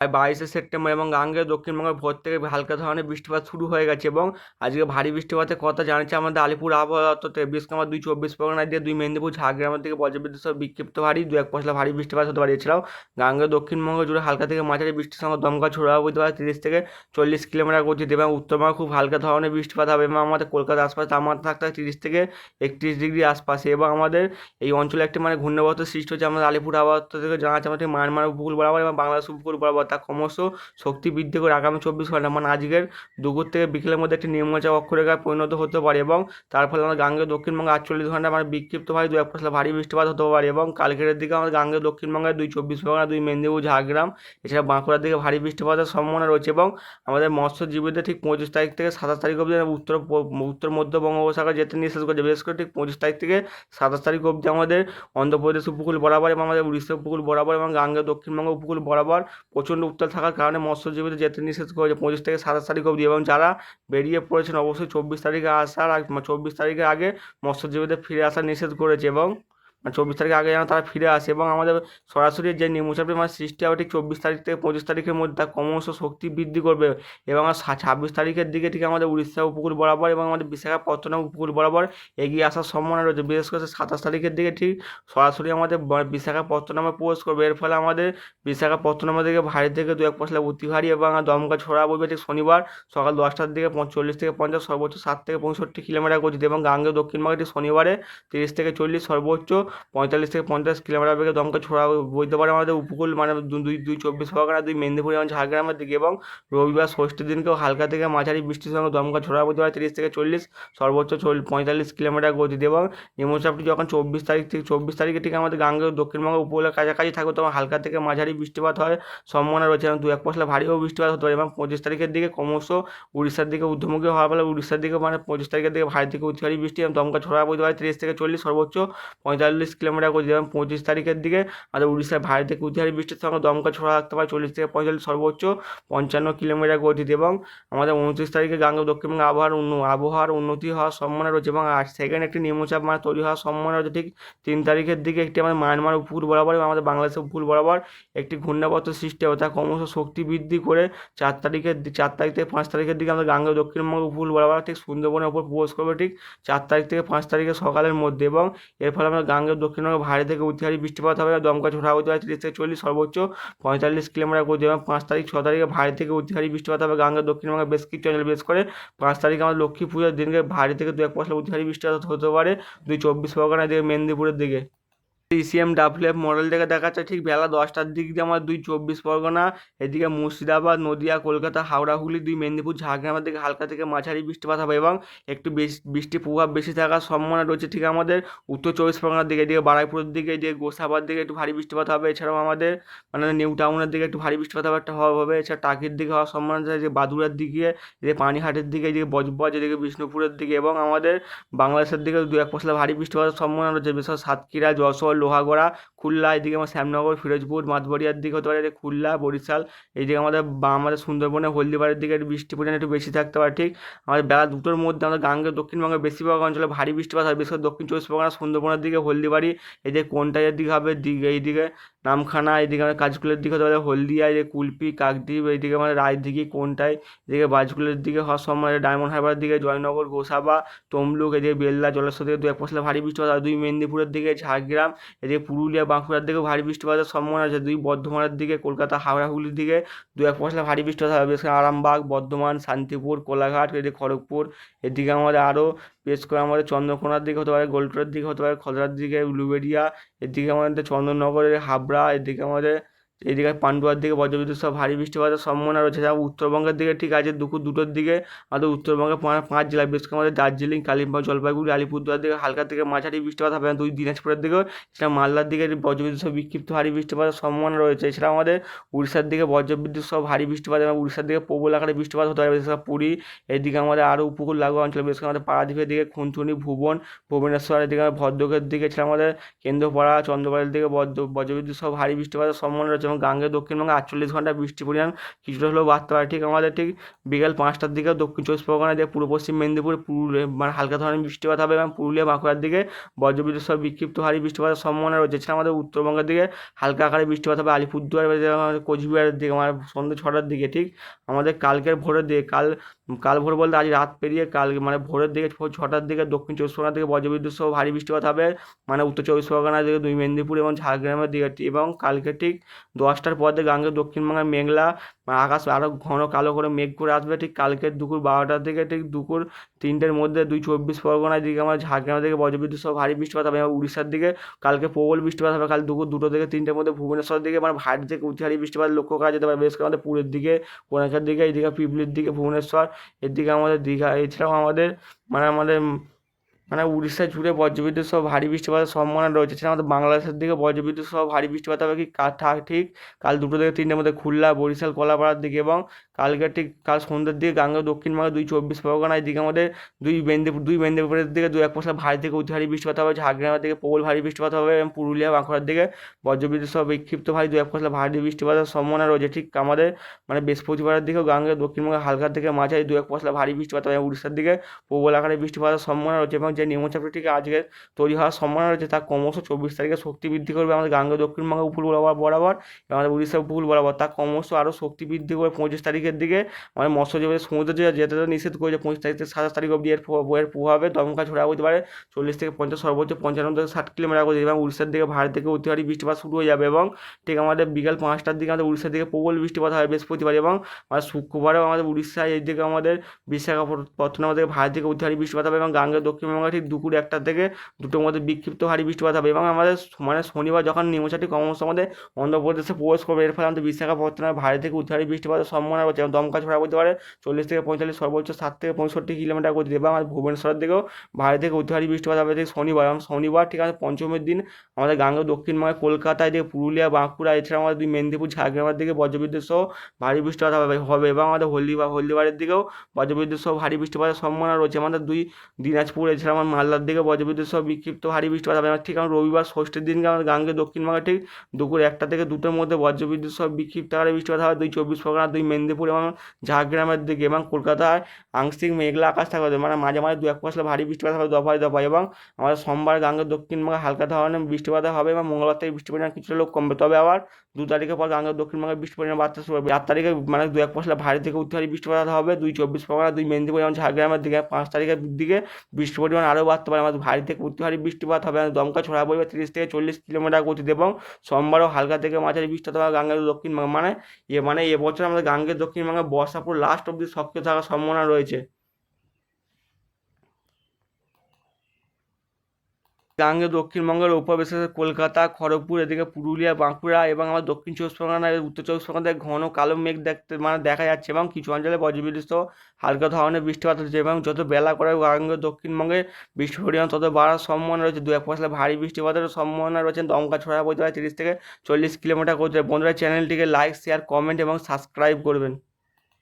বাইশে সেপ্টেম্বর এবং গাঙ্গে দক্ষিণবঙ্গের ভোর থেকে হালকা ধরনের বৃষ্টিপাত শুরু হয়ে গেছে এবং আজকে ভারী বৃষ্টিপাতের কথা জানাচ্ছে আমাদের আলিপুর আবহাওয়া দপ্তর। থেকে আমার দুই চব্বিশ পরগনা দিয়ে দুই মেদিনীপুর ঝাড়গ্রামের দিকে বজ্রবিদ্যুৎ সহ বিক্ষিপ্ত ভারী, দু এক পশলা ভারী বৃষ্টিপাত হতে পারে। এছাড়াও গাঙ্গে দক্ষিণবঙ্গ জুড়ে হালকা থেকে মাঝারি বৃষ্টির সঙ্গে দমকা ছোড়া হতে পারে। তিরিশ থেকে চল্লিশ কিলোমিটার গতিতে এবং উত্তরবঙ্গে খুব হালকা ধরনের বৃষ্টিপাত হবে এবং আমাদের কলকাতার আশপাশে তাপমাত্রা থাকতে তিরিশ থেকে একত্রিশ ডিগ্রি আশপাশে এবং আমাদের এই অঞ্চলে একটি মানে ঘূর্ণাবর্ত সৃষ্টি হচ্ছে আমাদের আলিপুর আবহাওয়া থেকে, জানাচ্ছে আমাদের মায়ানমার উপকূল বরাবর এবং বাংলাদেশ উপকূল বরাবর। তা ক্রমশ শক্তি বৃদ্ধি করে আগামী চব্বিশ ঘণ্টা মানে আজকের দুপুর থেকে বিকেলের মধ্যে একটি নিম্নচাপ অক্ষরেখায় পরিণত হতে পারে এবং তার ফলে আমাদের গাঙ্গে দক্ষিণবঙ্গে আটচল্লিশ ঘণ্টা মানে বিক্ষিপ্ত ভারী দু এক পশলা ভারী বৃষ্টিপাত হতে পারে এবং কালকের দিকে আমাদের গাঙ্গে দক্ষিণবঙ্গে দুই চব্বিশ পরগনা, দুই মেদিনীপুর, ঝাড়গ্রাম, এছাড়া বাঁকুড়ার দিকে ভারী বৃষ্টিপাতের সম্ভাবনা রয়েছে এবং আমাদের মৎস্যজীবীদের ঠিক পঁচিশ তারিখ থেকে সাতাশ তারিখ অবধি উত্তর উত্তর মধ্য বঙ্গোপসাগর যেতে নিষেধ করছে বিশেষ করে ঠিক পঁচিশ তারিখ থেকে সাতাশ তারিখ অবধি আমাদের অন্ধ্রপ্রদেশ উপকূল বরাবর এবং আমাদের উড়িষ্যা উপকূল বরাবর এবং গাঙ্গে দক্ষিণবঙ্গ উপকূল বরাবর প্রচণ্ড উত্তাল থাকার কারণে মৎস্যজীবীদের যেতে নিষেধ করেছে। পঁচিশ থেকে সাতাশ তারিখ অবধি এবং যারা বেরিয়ে পড়েছেন, অবশ্যই চব্বিশ তারিখে আসার চব্বিশ তারিখের আগে মৎস্যজীবীদের ফিরে আসার নিষেধ করেছে এবং চব্বিশ তারিখের আগে যেন তারা ফিরে আসে এবং আমাদের সরাসরি যে নিম্নচাপের মানে সৃষ্টি হবে, ঠিক চব্বিশ তারিখ থেকে পঁচিশ তারিখের মধ্যে তার ক্রমশ শক্তি বৃদ্ধি করবে এবং ছাব্বিশ তারিখের দিকে ঠিক আমাদের উড়িষ্যা উপকূল বরাবর এবং আমাদের বিশাখাপত্তনম উপকূল বরাবর এগিয়ে আসার সম্ভাবনা রয়েছে। বিশেষ করে সাতাশ তারিখের দিকে ঠিক সরাসরি আমাদের বিশাখাপত্তনমে প্রবেশ করবে এর ফলে আমাদের বিশাখাপত্তনমের দিকে ভারী থেকে দু এক পশলা অতি ভারী এবং দমকা ছড়া বইবে ঠিক শনিবার সকাল দশটার দিকে চল্লিশ থেকে পঞ্চাশ, সর্বোচ্চ সাত থেকে পঁয়ষট্টি কিলোমিটার গতিতে এবং গাঙ্গে দক্ষিণবঙ্গে ঠিক শনিবারে তিরিশ থেকে চল্লিশ, সর্বোচ্চ পঁয়তাল্লিশ থেকে পঞ্চাশ কিলোমিটার বেগে দমকা ছোড়া বইতে পারে আমাদের উপকূল মানে দুই দুই চব্বিশ পরগনা, দুই মেদিনীপুর এবং ঝাড়গ্রামের দিকে এবং রবিবার ষষ্ঠীর দিনকেও হালকা থেকে মাঝারি বৃষ্টির সঙ্গে দমকা ছড়া বইতে পারে তিরিশ থেকে চল্লিশ, সর্বোচ্চ পঁয়তাল্লিশ কিলোমিটার গতিতে এবং নিম্নচাপটি যখন চব্বিশ তারিখ থেকে চব্বিশ তারিখে ঠিক আমাদের গাঙ্গে দক্ষিণবঙ্গ উপকূলের কাছাকাছি থাকবে তখন হালকা থেকে মাঝারি বৃষ্টিপাত হয় সম্ভাবনা রয়েছে এবং দু এক পশলা ভারীও বৃষ্টিপাত হতে পারে এবং পঁচিশ তারিখের দিকে ক্রমশ উড়িষ্যার দিকে ঊর্ধ্বমুখী হওয়ার ফলে উড়িষ্যার দিকে মানে পঁচিশ তারিখের দিকে ভারী থেকে ভারী বৃষ্টি এবং দমকা ছড়া বইতে পারে তিরিশ থেকে চল্লিশ, সর্বোচ্চ পঁয়তাল্লিশ কিলোমিটার গতিতে এবং পঁচিশ তারিখের দিকে। আমাদের উড়িষ্যার ভারী থেকে ভারী বৃষ্টির সঙ্গে দমকা ছড়া রাখতে পারে চল্লিশ থেকে পঁয়তাল্লিশ সর্বোচ্চ পঞ্চান্ন কিলোমিটার গতিতে এবং আমাদের উনত্রিশ তারিখে গাঙ্গে দক্ষিণবঙ্গে আবহাওয়ার উন্ন, আবহাওয়ার উন্নতি হওয়ার সম্ভাবনা রয়েছে এবং আজ সেকেন্ড একটি নিম্নচাপ মানে তৈরি হওয়ার সম্ভাবনা রয়েছে। ঠিক তিন তারিখের দিকে একটি আমাদের মায়ানমার উপকূল বরাবর এবং আমাদের বাংলাদেশের উপকূল বরাবর একটি ঘূর্ণাবর্ত সৃষ্টি হবে। তা ক্রমশ শক্তি বৃদ্ধি করে চার তারিখের চার তারিখ থেকে পাঁচ তারিখের দিকে আমাদের গাঙ্গে দক্ষিণবঙ্গ উপকূল বরাবর ঠিক সুন্দরবনের উপর প্রবেশ করবে ঠিক চার তারিখ থেকে পাঁচ তারিখের সকালের মধ্যে এবং এর ফলে আমরা গাঙ্গের দক্ষিণবঙ্গে ভারী থেকে অতিহারী বৃষ্টিপাত হবে। দমকা ছোটা হতে পারে তিরিশ থেকে চল্লিশ সর্বোচ্চ। পঁয়তাল্লিশ কিলোমিটার গতি এবং পাঁচ তারিখ, ছ তারিখে ভারী থেকে অতিহারী বৃষ্টিপাত হবে। গাঙ্গা দক্ষিণবঙ্গে বেশ কিছু অঞ্চল বেশ করে। পাঁচ তারিখে আমাদের লক্ষ্মী পুজোর দিনকে ভারী থেকে দু এক পশলা অতিহারী বৃষ্টিপাত হতে পারে। দুই চব্বিশ পরগনার দিকে, মেদিনীপুরের দিকে। ইসিএম ডাব্লিউএফ মডেল থেকে দেখাচ্ছে, ঠিক বেলা দশটার দিক দিয়ে আমার দুই চব্বিশ পরগনা, এদিকে মুর্শিদাবাদ, নদিয়া, কলকাতা, হাওড়া, হুগলি, দুই মেদিনীপুর, ঝাড়গ্রামের দিকে হালকা থেকে মাঝারি বৃষ্টিপাত হবে এবং একটু বেশ বৃষ্টির প্রভাব বেশি থাকার সম্ভাবনা রয়েছে, ঠিক আমাদের উত্তর চব্বিশ পরগনার দিকে, এদিকে বারাইপুরের দিকে, এদিকে গোসাবার দিকে একটু ভারী বৃষ্টিপাত হবে, এছাড়াও আমাদের মানে নিউ টাউনের দিকে একটু ভারী বৃষ্টিপাত হবে, একটা হবে, এছাড়া টাকির দিকে হওয়ার সম্ভাবনা আছে যে বাদুড়ার দিকে, এদিকে পানিহাটের দিকে, এদিকে বজবজ, এদিকে বিষ্ণুপুরের দিকে এবং আমাদের বাংলাদেশের দিকে দু এক পশলা ভারী বৃষ্টিপাতের সম্ভাবনা রয়েছে, বিশেষ সাতক্ষীরা, যশোর লোহাগড়া খুলনা, এদিকে আমার শ্যামনগর, ফিরোজপুর, মাতবরিয়ার দিকে হতে পারে খুলনা, বরিশাল এইদিকে আমাদের বা আমাদের সুন্দরবনে, হলদিবাড়ির দিকে বৃষ্টি পরিমাণ একটু বেশি থাকতে পারে, ঠিক? আমাদের বেলা দুটোর মধ্যে আমাদের গাঙ্গের দক্ষিণবঙ্গের বেশিরভাগ অঞ্চলে ভারী বৃষ্টিপাত হয় বিশেষ করে দক্ষিণ চব্বিশ পরগনা, সুন্দরবনের দিকে হলদিবাড়ি, এদিকে কোনটাইয়ের দিকে হবে, দিকে এইদিকে নামখানা, এদিকে আমাদের কাজগুলোর দিকে হতে পারে হলদিয়া, এদিকে কুলপি, কাকদ্বীপ, এইদিকে আমাদের রায়দিঘি, কোনটাই, এদিকে বাজগুলোর দিকে হওয়ার সময় ডায়মন্ড হারবারের দিকে জয়নগর, গোসাবা, তমলুক, এদিকে বেল্লা জলেশ্বর থেকে দু এক পশলা ভারী বৃষ্টিপাত হয় দুই মেদিনীপুরের দিকে ঝাড়গ্রাম, এদিকে পুরুলিয়া বাঁকুড়ার দিকে ভারী বৃষ্টিপাতের সম্ভাবনা আছে দুই বর্ধমানের দিকে, কলকাতা, হাওড়া, হুগলির দিকে দু এক পশলা ভারী বৃষ্টিপাত হবে। বিশেষ করে আরামবাগ, বর্ধমান, শান্তিপুর, কোলাঘাট, এদিকে খড়গপুর, এদিকে আমাদের আরও বেশ করে আমাদের চন্দ্রকোনার দিকে হতে পারে, গোলটোরের দিকে হতে পারে খদরার দিকে উলুবেড়িয়া এদিকে আমাদের চন্দননগরের হাবড়া, এদিকে আমাদের এদিকে পান্ডুয়ার দিকে বজ্রবিদ্যুৎ সহ ভারী বৃষ্টিপাতের সম্ভাবনা রয়েছে। যা উত্তরবঙ্গের দিকে ঠিক আছে, দুপুর দুটোর দিকে আমাদের উত্তরবঙ্গে পাঁচ জেলা বিশেষ করে আমাদের দার্জিলিং, কালিম্পং, জলপাইগুড়ি, আলিপুরদুয়ার দিকে হালকা থেকে মাঝারি বৃষ্টিপাত হবে দুই দিনাজপুরের দিকেও সেটা মালদার দিকে বজ্রবিদ্যুৎ সহ বিক্ষিপ্ত ভারী বৃষ্টিপাতের সম্ভাবনা রয়েছে। এছাড়া আমাদের উড়িষ্যার দিকে বজ্রবিদ্যুৎ সহ ভারী বৃষ্টিপাত এবং উড়িষ্যার দিকে প্রবল আকারে বৃষ্টিপাত হতে পারে, বিশেষ করে পুরী। এদিকে আমাদের আরও উপকূল লাগোয়া অঞ্চল, বিশেষ করে আমাদের পারাদ্বীপের দিকে খুনচুনি ভুবন ভুবনেশ্বর এদিকে ভদ্রকের দিকে, এছাড়া আমাদের কেন্দ্রপাড়া, চন্দ্রপাড়ের দিকে বজ্র, বজ্রবিদ্যুৎ সহ ভারী বৃষ্টিপাতের সম্ভাবনা রয়েছে। এবং গাঙ্গে দক্ষিণবঙ্গে আটচল্লিশ ঘণ্টা বৃষ্টি পরিমাণ কিছুটা হলেও বাড়তে পারে। ঠিক আমাদের ঠিক বিকেল পাঁচটার দিকে দক্ষিণ চব্বিশ পরগনা দিয়ে পূর্ব পশ্চিম মেদিনীপুর, পুরুলিয়া মানে হালকা ধরনের বৃষ্টিপাত হবে এবং পুরুলিয়া বাঁকুড়ার দিকে বজ্রবিদ্যুৎ সহ বিক্ষিপ্ত ভারী বৃষ্টিপাতের সম্ভাবনা রয়েছে। এছাড়া আমাদের উত্তরবঙ্গের দিকে হালকা আকারে বৃষ্টিপাত হবে। আলিপুরদুয়ার কোচবিহারের দিকে আমার সন্ধ্যে ছটার দিকে ঠিক আমাদের কালকের ভোরের দিকে, কাল কাল ভোর বলতে আজ রাত পেরিয়ে কাল মানে ভোরের দিকে ছটার দিকে, দক্ষিণ চব্বিশ পরগনা থেকে বজ্রবিদ্যুৎ সহ ভারী বৃষ্টিপাত হবে মানে উত্তর চব্বিশ পরগনার দিকে দুই মেদিনীপুর এবং ঝাড়গ্রামের দিকে এবং কালকে ঠিক দশটার পর থেকে গাঙ্গে দক্ষিণবঙ্গের মেঘলা আকাশ আরও ঘন কালো করে মেঘ করে আসবে ঠিক কালকে দুপুর বারোটার দিকে, ঠিক দুপুর তিনটের মধ্যে দুই চব্বিশ পরগনার দিকে আমার ঝাড়গ্রামের দিকে বজ্রবিদ্যুৎ সহ ভারী বৃষ্টিপাত হবে এবং উড়িষ্যার দিকে কালকে প্রবল বৃষ্টিপাত হবে, কাল দুপুর দুটো থেকে তিনটের মধ্যে ভুবনেশ্বরের দিকে মানে ভারী থেকে ভারী বৃষ্টিপাত লক্ষ্য করা যেতে পারে বেশ করে আমাদের পুরের দিকে কোনাকার দিকে এইদিকে পিপলির দিকে ভুবনেশ্বর, এদিকে আমাদের দীঘা, এছাড়াও আমাদের মানে আমাদের মানে উড়িষ্যা জুড়ে বজ্রবিদ্যুৎ সহ ভারী বৃষ্টিপাতের সম্ভাবনা রয়েছে। সেটা আমাদের বাংলাদেশের দিকে বজ্রবিদ্যুৎ সহ ভারী বৃষ্টিপাত হবে কি? ঠিক কাল দুটো থেকে তিনটের মধ্যে খুলনা, বরিশাল, কলাপাড়ার দিকে এবং কালকে ঠিক কাল সন্ধ্যের দিকে গাঙ্গা দক্ষিণবঙ্গে দুই চব্বিশ পরগনা এদিকে আমাদের দুই মেদিনীপুর দুই মেদিনীপুরের দিকে দুই এক পশলা ভারী থেকে অতি ভারী বৃষ্টিপাত হবে। ঝাড়গ্রামের দিকে প্রবল ভারী বৃষ্টিপাত হবে এবং পুরুলিয়া, বাঁকুড়ার দিকে বজ্রবিদ্যুৎ সহ বিক্ষিপ্ত ভারী দুই এক পশলা ভারী বৃষ্টিপাতের সম্ভাবনা রয়েছে। ঠিক আমাদের মানে বৃহস্পতিবারের দিকেও গাঙ্গের দক্ষিণবঙ্গে হালকা থেকে মাঝারি দু এক পশলা ভারী বৃষ্টিপাত হবে উড়িষ্যার দিকে প্রবল আকারে বৃষ্টিপাতের সম্ভাবনা রয়েছে এবং যে নিম্নচাপটি ঠিক আজকে তৈরি হওয়ার সম্ভাবনা রয়েছে, তা ক্রমশ চব্বিশ তারিখে শক্তি বৃদ্ধি করবে আমাদের গাঙ্গে দক্ষিণবঙ্গ উপকূল বরাবর বরাবর এবং আমাদের উড়িষ্যা উপকূল বরাবর। তা ক্রমশ আরও শক্তি বৃদ্ধি করে পঁচিশ তারিখের দিকে। আমাদের মৎস্যজীবী সমুদ্র যে যেতে নিষেধ করেছে, পঁচিশ তারিখ থেকে সাতাশ তারিখ অবধি এর এর প্রভাবে দমকা ঝোড়া হতে পারে চল্লিশ থেকে পঞ্চাশ, সর্বোচ্চ পঞ্চান্ন থেকে ষাট কিলোমিটার গতি এবং উড়িষ্যার দিকে ভারত থেকে অতিভারী বৃষ্টিপাত শুরু হয়ে যাবে এবং ঠিক আমাদের বিকাল পাঁচটার দিকে আমাদের উড়িষ্যার দিকে প্রবল বৃষ্টিপাত হয় বৃহস্পতিবার। এবং আমাদের শুক্রবারেও আমাদের উড়িষ্যায় এই দিকে আমাদের বিশাখাপত্তনম আমাদের ভারত থেকে অতি ভারী বৃষ্টিপাত হবে এবং গাঙ্গের দক্ষিণবঙ্গে ঠিক দুপুর একটা থেকে দুটোর মধ্যে বিক্ষিপ্ত ভারী বৃষ্টিপাত হবে এবং আমাদের মানে শনিবার যখন নিম্নচাপটি ক্রমশ আমাদের অন্ধ্রপ্রদেশে প্রবেশ করবে, এর ফলে আমাদের বিশাখাপত্তনমে ভারী থেকে ভারী বৃষ্টিপাতের সম্ভাবনা রয়েছে এবং দমকা ছড়া বলতে পারে চল্লিশ থেকে পঁয়তাল্লিশ, সর্বোচ্চ সাত থেকে পঁয়ষট্টি কিলোমিটার গতিতে এবং আমাদের ভুবনেশ্বরের দিকেও ভারী থেকে ভারী বৃষ্টিপাত হবে ঠিক শনিবার এবং শনিবার ঠিক আছে পঞ্চমের দিন আমাদের গাঙ্গেয় দক্ষিণবঙ্গে কলকাতায় দিকে পুরুলিয়া, বাঁকুড়া, এছাড়া আমাদের দুই মেদিনীপুর, ঝাড়গ্রামের দিকে বজ্রবিদ্যুৎ সহ ভারী বৃষ্টিপাত হবে হবে এবং আমাদের হলদিবার হলদিবারের দিকেও বজ্রবিদ্যুৎ সহ ভারী বৃষ্টিপাতের সম্ভাবনা রয়েছে। আমাদের দুই দিনাজপুর, এছাড়া আমার মালদার দিকে বজ্রবিদ্যুৎ সহ বিক্ষিপ্ত ভারী বৃষ্টিপাত হবে। আমার ঠিক আমার রবিবার ষষ্ঠীর দিনকে আমাদের গাঙ্গে দক্ষিণ দক্ষিণবঙ্গে ঠিক দুপুর একটা থেকে দুটোর মধ্যে বজ্রবিদ্যুৎ সহ বিক্ষিপ্ত হারে বৃষ্টিপাত হবে। দুই চব্বিশ পরগনা, দুই মেদিনীপুর এবং ঝাড়গ্রামের দিকে এবং কলকাতায় আংশিক মেঘলা আকাশ থাকবে। মানে মাঝে মাঝে দু এক পশলা ভারী বৃষ্টিপাত হবে দফায় দফায় এবং আমাদের সোমবার গাঙ্গের দক্ষিণবঙ্গে হালকা ধরনের বৃষ্টিপাত হবে এবং মঙ্গলবার থেকে বৃষ্টি পরিমাণ কিছুটা লোক কমবে। তবে আবার দু তারিখের পর গাঙ্গের দক্ষিণবঙ্গে বৃষ্টি পরিমাণ বাড়তে শুরু হবে। চার তারিখে মানে দু এক পশলা ভারী থেকে উত্তর বৃষ্টিপাত হবে। দুই চব্বিশ পরগনা, দুই মেদিনীপুর এবং ঝাড়গ্রামের দিকে পাঁচ তারিখের দিকে বৃষ্টি পরিমাণ আরও বাড়তে পারে। আমাদের ভারী থেকে উত্তর ভারী বৃষ্টিপাত হবে। আমাদের দমকা ছড়া পড়বে তিরিশ থেকে চল্লিশ কিলোমিটার গতিতে এবং সোমবারও হালকা থেকে মাঝারি বৃষ্টিপাত হবে গাঙ্গের দক্ষিণ মানে এ মানে এবছর আমাদের গাঙ্গের দক্ষিণবঙ্গে বর্ষা পুরো লাস্ট অব্দি সক্রিয় থাকার সম্ভাবনা রয়েছে। গাঙ্গে দক্ষিণবঙ্গের উপবিশেষে কলকাতা, খড়গপুর, এদিকে পুরুলিয়া, বাঁকুড়া এবং আমার দক্ষিণ চব্বিশ পরগনা উত্তর চব্বিশ পরগনাতে ঘন কালো মেঘ দেখতে মানে দেখা যাচ্ছে এবং কিছু অঞ্চলে বজ্রবিদ্যুৎ হালকা ধরনের বৃষ্টিপাত হচ্ছে এবং যত বেলা করে গাঙ্গে দক্ষিণবঙ্গে বৃষ্টি পরিমাণ তত বাড়ার সম্ভাবনা রয়েছে। দু এক পশলা ভারী বৃষ্টিপাতের সম্ভাবনা রয়েছে। দমকা ছড়া বলতে পারে তিরিশ থেকে চল্লিশ কিলোমিটার করতে বন্ধুরা, চ্যানেলটিকে লাইক শেয়ার কমেন্ট এবং সাবস্ক্রাইব করবেন।